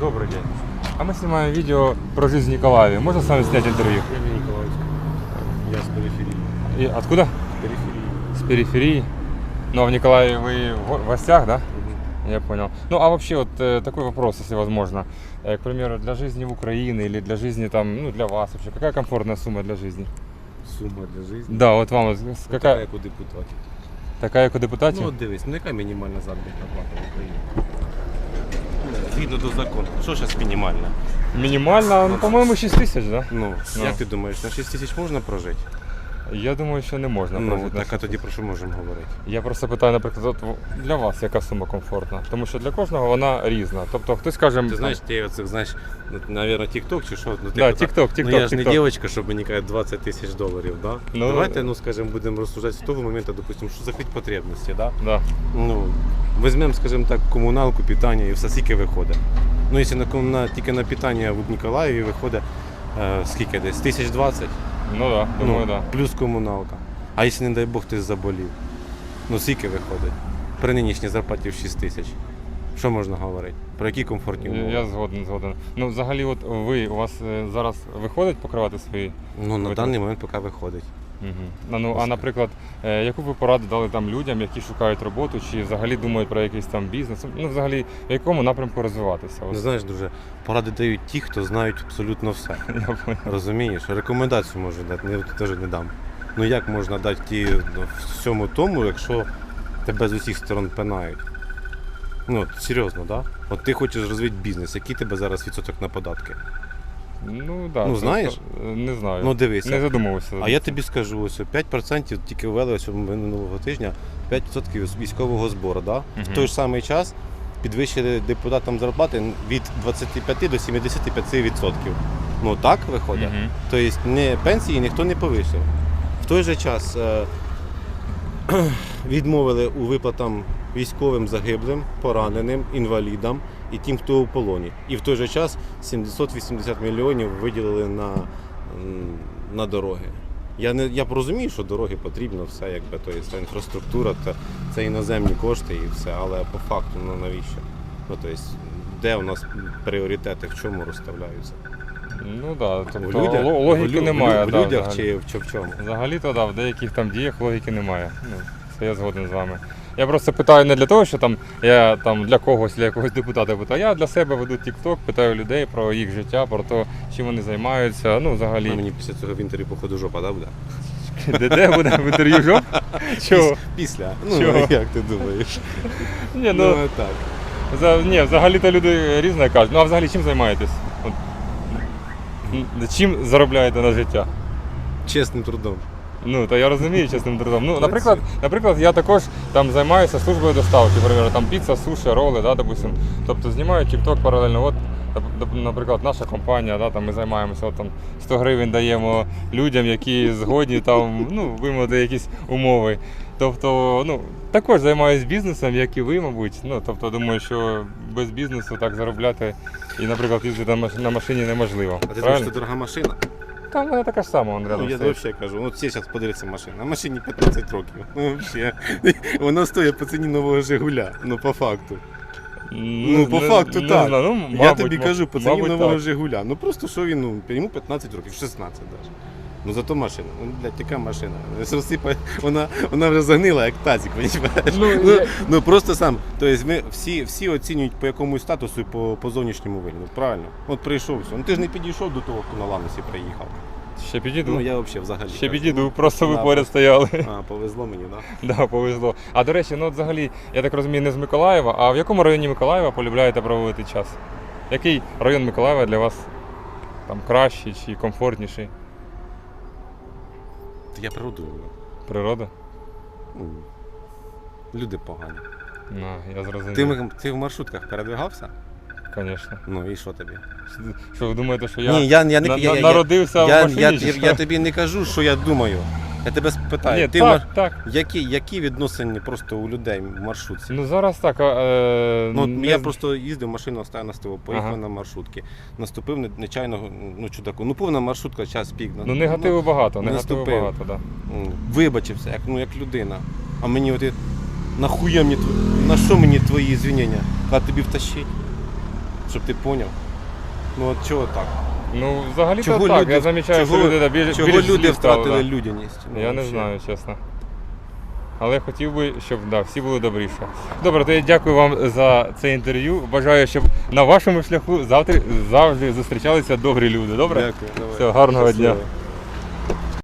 Добрый день. А мы снимаем видео про жизнь в Николаеве. Можно с вами снять интервью? Я не Николаевич. Я с периферии. И откуда? С периферии. С периферии. Ну, а в Николаеве вы в в гостях, да? Я понял. Ну, а вообще вот э, такой вопрос, если возможно. Э, к примеру, для жизни в Украине или для жизни там, ну, для вас вообще, какая комфортная сумма для жизни? Сума для жизни. Да, вот вам вот с- Ну, Така, какая, як у депутатів. такая, как у депутатів? Ну от дивись, ну яка мінімальна заробітна плата в Україні? Згідно до закону. Що зараз мінімальна? Минимально, ну, по-моєму, 6 тисяч, да? Ну, Ну. як ти думаєш, на 6 тисяч можна прожити? Я думаю, що не можна ну, прожити так а тоді про що можемо говорити? Я просто питаю, наприклад, от для вас яка сума комфортна? Тому що для кожного вона різна. Тобто хтось каже, Ти знаєш, ти оце, знаєш, ну, навірно, TikTok чи що? Ну, ти Да, отак, TikTok, Ну я ж не TikTok. дівчинка, щоб мені казати 20 тисяч доларів, да? Ну, Давайте, ну, скажімо, будемо розсуждати з того моменту, допустимо, що закрити потребності, да? да. Ну, візьмемо, скажімо так, комуналку, питання і все скільки виходить. Ну, якщо на, на, тільки на питання в Ніколаєві виходить е, скільки десь? Тисяч двадцять? Ну да, думаю, ну, да. Плюс комуналка. А якщо, не дай Бог, ти заболів? Ну, скільки виходить? При нинішній зарплаті в 6 тисяч. Що можна говорити? Про які комфортні умови? Я згоден, згоден. Ну, взагалі, от ви у вас е, зараз виходить покривати свої. Ну, на Ви даний момент поки виходить. Угу. Ну, а наприклад, е, яку ви пораду дали там людям, які шукають роботу, чи взагалі думають про якийсь там бізнес? Ну, взагалі, в якому напрямку розвиватися? Ну, знаєш, дуже поради дають ті, хто знають абсолютно все. я. Розумієш, рекомендацію можу дати, не теж не дам. Ну як можна дати ті ну, всьому тому, якщо тебе з усіх сторон пинають? Ну, от серйозно, да? От ти хочеш розвити бізнес, який тебе зараз відсоток на податки? Ну, да, Ну, це- знаєш? це- Не знаю. Ну дивися. Не задумувався. А я тобі скажу, ось 5% тільки ввели ось минулого тижня 5% військового збору. Да? В Мгм. той ж самий час підвищили депутатам зарплати від 25 до 75%. Ну так виходить. Мгм. Тобто не пенсії ніхто не повищив. В той же час е, відмовили у виплатам військовим загиблим, пораненим, інвалідам і тим, хто у полоні. І в той же час 780 мільйонів виділили на, на дороги. Я не я розумію, що дороги потрібно, все якби то є це інфраструктура, та це іноземні кошти і все, але по факту ну навіщо? Ну тобто, де у нас пріоритети, в чому розставляються? Ну да, У тобто людях, логіки в лю- немає. в да, людях взагалі. чи в в чому? Взагалі-то да, в деяких там діях логіки немає. Ну, це я згоден з вами. Я просто питаю не для того, що там я там для когось, для якогось депутата питаю. Я для себе веду TikTok, питаю людей про їх життя, про те, чим вони займаються. Ну, А мені після цього в інтерв'ю, походу, жопа, да, буде? де, де буде в інтерв'ю жоп? Чого? Після. Ну, Чого? як ти думаєш? Ні, Ну, ну, так. за, ні, взагалі-то люди різне кажуть. Ну а взагалі чим займаєтесь? От, чим заробляєте на життя? Чесним трудом. Ну, то я розумію чесним трудом. Ну, наприклад, наприклад, я також там займаюся службою доставки, наприклад, там піца, суші, роли, да, допустим. Тобто знімаю TikTok паралельно. От, наприклад, наша компанія, да, там ми займаємося, от, там 100 гривень даємо людям, які згодні там, ну, вимовити якісь умови. Тобто, ну, також займаюся бізнесом, як і ви, мабуть. Ну, тобто, думаю, що без бізнесу так заробляти і, наприклад, їздити на машині неможливо. А ти думаєш, Правильно? це дорога машина? Там вона така ж сама, он Ну, я стоїть. взагалі кажу, от всі зараз подивляться машина. На машині 15 років. Ну, взагалі. Вона стоїть по ціні нового Жигуля. Ну, по факту. Ну, по не- факту не так. знаю, ну, я мабуть, тобі ма- кажу, по ціні мабуть, нового так. Жигуля. Ну просто що він, ну, йому 15 років, 16 навіть. Ну зато машина. Ну, блядь, яка машина? Розсипає, вона, вона вже загнила, як тазик? Ну, Ну, я- ну просто сам. Тобто ми всі, всі оцінюють по якомусь статусу і по, по зовнішньому вигляду. Правильно? От прийшов все. Ну ти ж не підійшов до того, хто на Ланосі приїхав. Ще підійду. Ну я взагалі взагалі. Ще кажу. підійду, просто ви Да, поряд стояли. А, повезло мені, так? Да? Да, повезло. А до речі, ну от взагалі, я так розумію, не з Миколаєва, а в якому районі Миколаєва полюбляєте проводити час? Який район Миколаєва для вас там кращий чи комфортніший? Я природу люблю. Природа? Ну, Люди погані. Ну, я зрозумів. Ти, ти в маршрутках передвигався? Звісно. Ну і що тобі? Що ви думаєте, що я, Ні, я, я, не, на- я, на- я, народився я, в машині? я, чи я, що? я тобі не кажу, що я думаю. Я тебе спитаю. Ні, ти так, мар... так. які, які відносини просто у людей в маршрутці? Ну зараз так. а, Е, Ну, не я з- просто їздив, машину оставив на СТО, поїхав Ага. на маршрутки. Наступив не- нечайно, ну чудаку. Ну повна маршрутка, час пік. Ну негативу багато, не негативу наступив. багато, так. Ну, Вибачився, як, ну, як людина. А мені от нахуя мені тв- на що мені твої звінення? А тобі втащить? щоб ти поняв. Ну от чого так? Ну, взагалі то так, я замічаю, чого, що люди да, більш, чого більш люди злі стали, втратили да. людяність? Ну, Я не взагалі. знаю, чесно. Але хотів би, щоб да, всі були добріше. Добре, то я дякую вам за це інтерв'ю. Бажаю, щоб на вашому шляху завтра завжди зустрічалися добрі люди. Добре? Дякую, давай. Все, гарного Щасливо. дня.